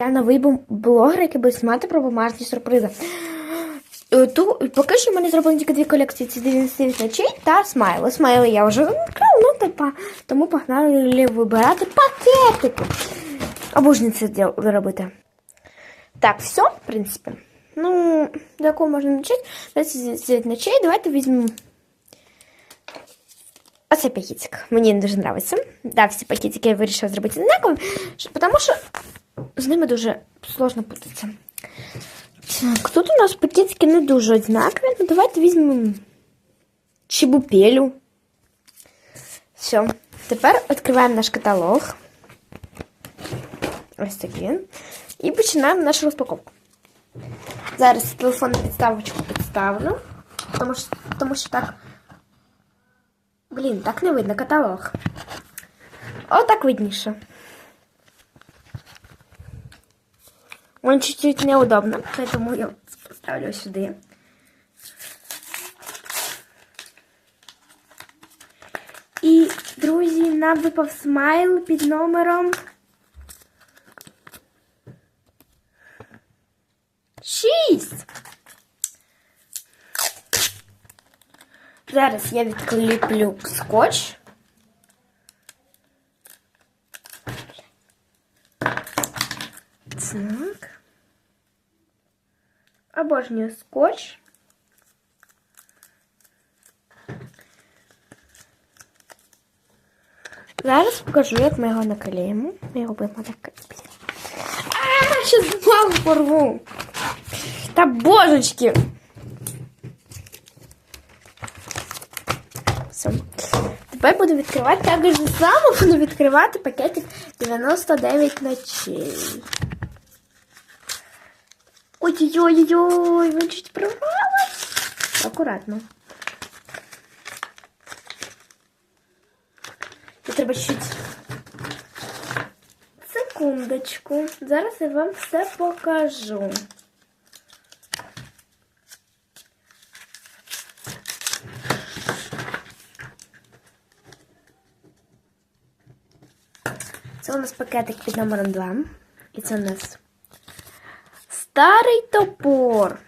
Я новий блогер, який буде знімати про бумажні сюрпризи. Е, Ту, поки що в мене зроблені тільки дві колекції: це 99 ночей та смайли. Смайли я вже відкрила, ну типа, тому погнали вибирати пакетики. Обожнюю це робити. Так, все, в принципі. Ну, до якого можна почати? 29 ночей. Давайте візьмемо. Оцей пакетик. Мені дуже подобається. Да, всі пакетики я вирішила зробити однакові, тому що з ними дуже сложно путатися. Так, тут у нас пакетики не дуже однакові. Ну, давайте візьмемо чебупелю. Все. Тепер відкриваємо наш каталог. Ось такий. він. І починаємо нашу розпаковку. Зараз телефон на підставочку підставлю. Тому що, тому що так. Блін, так не видно каталог. Отак видніше. Он чуть-чуть неудобно, поэтому я поставлю сюди. І, друзі, нам випав смайл під номером. Шість. Зараз я відкліплю скотч. Так. Обожнюю скотч. Зараз покажу, як ми його наклеїмо. Ми будемо так. А, ще бумагу порву. Та божечки. Все. Тепер буду відкривати так же само, буду відкривати пакетик 99 ночей. Ой-ой-ой, він чуть порвалась. Акуратно. І треба чуть. Секундочку. Зараз я вам все покажу. Це у нас пакетик під номером 2. І це у нас старий топор.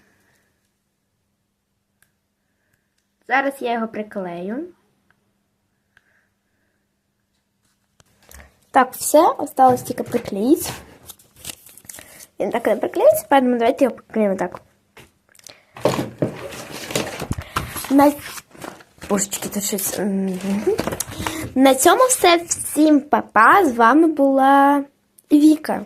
Зараз я його приклею. Так, все, осталось тільки приклеїти. Він так не приклеїться, поэтому давайте його приклеїмо так. На... Божечки, тут щось. На цьому все. Всім па-па. З вами була Віка.